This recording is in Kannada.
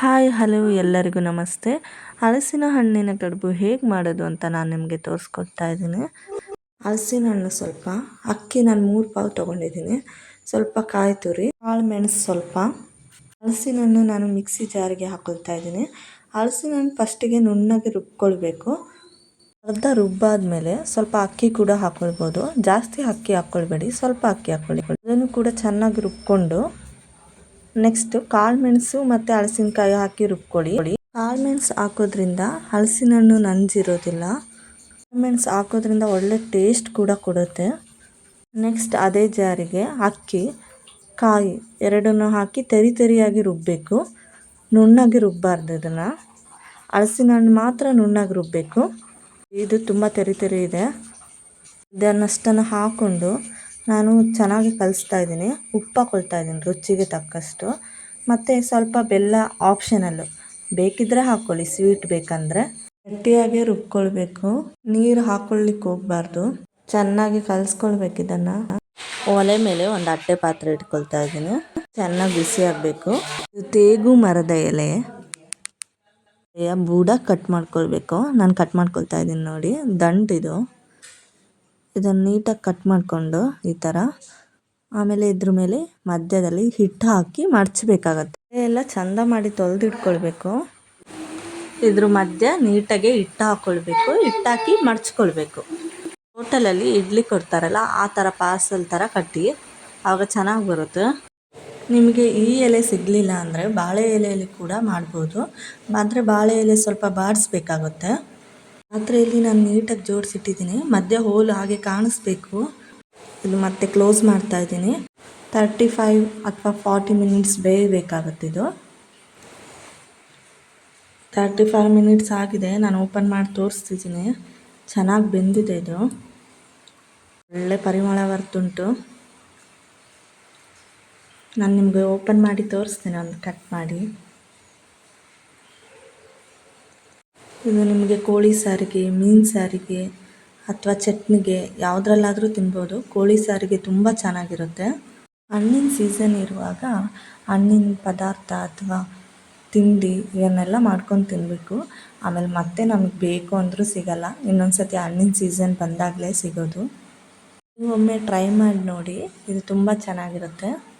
ಹಾಯ್, ಹಲೋ ಎಲ್ಲರಿಗೂ ನಮಸ್ತೆ. ಹಲಸಿನ ಹಣ್ಣಿನ ಕಡುಬು ಹೇಗೆ ಮಾಡೋದು ಅಂತ ನಾನು ನಿಮಗೆ ತೋರಿಸ್ಕೊಡ್ತಾ ಇದ್ದೀನಿ. ಹಲಸಿನ ಹಣ್ಣು ಸ್ವಲ್ಪ, ಅಕ್ಕಿ ನಾನು ಮೂರು ಪಾವು ತೊಗೊಂಡಿದ್ದೀನಿ. ಸ್ವಲ್ಪ ಕಾಯಿ ತುರಿ ಕಾಳು ಮೆಣಸು ಸ್ವಲ್ಪ. ಹಲಸಿನ ಹಣ್ಣು ನಾನು ಮಿಕ್ಸಿ ಜಾರಿಗೆ ಹಾಕೊಳ್ತಾ ಇದ್ದೀನಿ. ಹಲಸಿನ ಹಣ್ಣು ಫಸ್ಟಿಗೆ ನುಣ್ಣಗೆ ರುಬ್ಕೊಳ್ಬೇಕು. ಅರ್ಧ ರುಬ್ಬಾದ್ಮೇಲೆ ಸ್ವಲ್ಪ ಅಕ್ಕಿ ಕೂಡ ಹಾಕೊಳ್ಬೋದು. ಜಾಸ್ತಿ ಅಕ್ಕಿ ಹಾಕ್ಕೊಳ್ಬೇಡಿ ಸ್ವಲ್ಪ ಅಕ್ಕಿ ಹಾಕ್ಕೊಳ್ಳಿ ಅದನ್ನು ಕೂಡ ಚೆನ್ನಾಗಿ ರುಬ್ಕೊಂಡು ನೆಕ್ಸ್ಟ್ ಕಾಳುಮೆಣಸು ಮತ್ತು ಹಲಸಿನಕಾಯಿ ಹಾಕಿ ರುಬ್ಕೊಳ್ಳಿ. ಕಾಳು ಮೆಣಸು ಹಾಕೋದ್ರಿಂದ ಹಲಸಿನ ಹಣ್ಣು ನಂಜಿರೋದಿಲ್ಲ ಕಾಳುಮೆಣಸು ಹಾಕೋದ್ರಿಂದ ಒಳ್ಳೆ ಟೇಸ್ಟ್ ಕೂಡ ಕೊಡುತ್ತೆ. ನೆಕ್ಸ್ಟ್ ಅದೇ ಜಾರಿಗೆ ಅಕ್ಕಿ, ಕಾಯಿ ಎರಡನ್ನೂ ಹಾಕಿ ತರಿ ತರಿಯಾಗಿ ರುಬ್ಬಬೇಕು ನುಣ್ಣಾಗಿ ರುಬ್ಬಾರ್ದು ಇದನ್ನು. ಹಲಸಿನ ಹಣ್ಣು ಮಾತ್ರ ನುಣ್ಣಾಗಿ ರುಬ್ಬಬೇಕು ಇದು ತುಂಬ ತೆರಿ ತೆರಿ ಇದೆ. ಇದನ್ನಷ್ಟನ್ನು ಹಾಕ್ಕೊಂಡು ನಾನು ಚೆನ್ನಾಗಿ ಕಲಿಸ್ತಾ ಇದ್ದೀನಿ ಉಪ್ಪು ಹಾಕೊಳ್ತಾ ಇದ್ದೀನಿ ರುಚಿಗೆ ತಕ್ಕಷ್ಟು. ಮತ್ತು ಸ್ವಲ್ಪ ಬೆಲ್ಲ ಆಪ್ಷನಲ್ಲು ಬೇಕಿದ್ದರೆ ಹಾಕ್ಕೊಳ್ಳಿ ಸ್ವೀಟ್ ಬೇಕಂದರೆ. ಗಟ್ಟಿಯಾಗಿ ರುಬ್ಕೊಳ್ಬೇಕು. ನೀರು ಹಾಕ್ಕೊಳ್ಳಿಕ್ಕೆ ಹೋಗಬಾರ್ದು. ಚೆನ್ನಾಗಿ ಕಲಿಸ್ಕೊಳ್ಬೇಕು ಇದನ್ನು. ಒಲೆ ಮೇಲೆ ಒಂದು ಅಟ್ಟೆ ಪಾತ್ರೆ ಇಟ್ಕೊಳ್ತಾ ಇದ್ದೀನಿ. ಚೆನ್ನಾಗಿ ಬಿಸಿ ಆಗಬೇಕು. ತೇಗು ಮರದ ಎಲೆ. ಬೂಡ ಕಟ್ ಮಾಡ್ಕೊಳ್ಬೇಕು. ನಾನು ಕಟ್ ಮಾಡ್ಕೊಳ್ತಾ ಇದ್ದೀನಿ ನೋಡಿ ದಂಟಿದು ಇದನ್ನು ನೀಟಾಗಿ ಕಟ್ ಮಾಡಿಕೊಂಡು ಈ ಥರ ಆಮೇಲೆ ಇದ್ರ ಮೇಲೆ ಮಧ್ಯದಲ್ಲಿ ಹಿಟ್ಟು ಹಾಕಿ ಮಡಚಬೇಕಾಗತ್ತೆ ಎಲ್ಲ ಚಂದ ಮಾಡಿ ತೊಳೆದಿಟ್ಕೊಳ್ಬೇಕು. ಇದ್ರ ಮಧ್ಯ ನೀಟಾಗಿ ಹಿಟ್ಟು ಹಾಕ್ಕೊಳ್ಬೇಕು ಹಿಟ್ಟಾಕಿ ಮಡ್ಚ್ಕೊಳ್ಬೇಕು ಹೋಟೆಲಲ್ಲಿ ಇಡ್ಲಿ ಕೊಡ್ತಾರಲ್ಲ, ಆ ಥರ ಪಾರ್ಸಲ್ ಥರ ಕಟ್ಟಿ ಆವಾಗ ಚೆನ್ನಾಗಿ ಬರುತ್ತೆ. ನಿಮಗೆ ಈ ಎಲೆ ಸಿಗಲಿಲ್ಲ ಅಂದರೆ ಬಾಳೆ ಎಲೆಯಲ್ಲಿ ಕೂಡ ಮಾಡ್ಬೋದು. ಆದರೆ ಬಾಳೆ ಎಲೆ ಸ್ವಲ್ಪ ಬಾಡಿಸ್ಬೇಕಾಗುತ್ತೆ ಪಾತ್ರೆಯಲ್ಲಿ ನಾನು ನೀಟಾಗಿ ಜೋಡಿಸಿಟ್ಟಿದ್ದೀನಿ. ಮಧ್ಯ ಹೋಲ್ ಹಾಗೆ ಕಾಣಿಸ್ಬೇಕು. ಇದು ಮತ್ತೆ ಕ್ಲೋಸ್ ಮಾಡ್ತಾ ಇದ್ದೀನಿ. ತರ್ಟಿ ಫೈವ್ ಅಥವಾ ಫಾರ್ಟಿ ಮಿನಿಟ್ಸ್ ಬೇಯಬೇಕಾಗುತ್ತೆ ಇದು. ತರ್ಟಿ ಫೈವ್ ಮಿನಿಟ್ಸ್ ಆಗಿದೆ. ನಾನು ಓಪನ್ ಮಾಡಿ ತೋರಿಸ್ತಿದ್ದೀನಿ. ಚೆನ್ನಾಗಿ ಬೆಂದಿದೆ ಇದು. ಒಳ್ಳೆ ಪರಿಮಳ ಬರ್ತುಂಟು ನಾನು ನಿಮಗೆ ಓಪನ್ ಮಾಡಿ ತೋರಿಸ್ತೀನಿ, ಒಂದು ಕಟ್ ಮಾಡಿ. ಇದು ನಿಮಗೆ ಕೋಳಿ ಸಾರಿಗೆ, ಮೀನು ಸಾರಿಗೆ ಅಥವಾ ಚಟ್ನಿಗೆ ಯಾವುದ್ರಲ್ಲಾದರೂ ತಿನ್ಬೋದು. ಕೋಳಿ ಸಾರಿಗೆ ತುಂಬ ಚೆನ್ನಾಗಿರುತ್ತೆ. ಹಣ್ಣಿನ ಸೀಸನ್ ಇರುವಾಗ ಹಣ್ಣಿನ ಪದಾರ್ಥ ಅಥವಾ ತಿಂಡಿ ಇವನ್ನೆಲ್ಲ ಮಾಡ್ಕೊಂಡು ತಿನ್ನಬೇಕು ಆಮೇಲೆ ಮತ್ತೆ ನಮಗೆ ಬೇಕು ಅಂದರೂ ಸಿಗಲ್ಲ. ಇನ್ನೊಂದು ಸತಿ ಹಣ್ಣಿನ ಸೀಸನ್ ಬಂದಾಗಲೇ ಸಿಗೋದು. ನೀವು ಒಮ್ಮೆ ಟ್ರೈ ಮಾಡಿ ನೋಡಿ. ಇದು ತುಂಬ ಚೆನ್ನಾಗಿರುತ್ತೆ.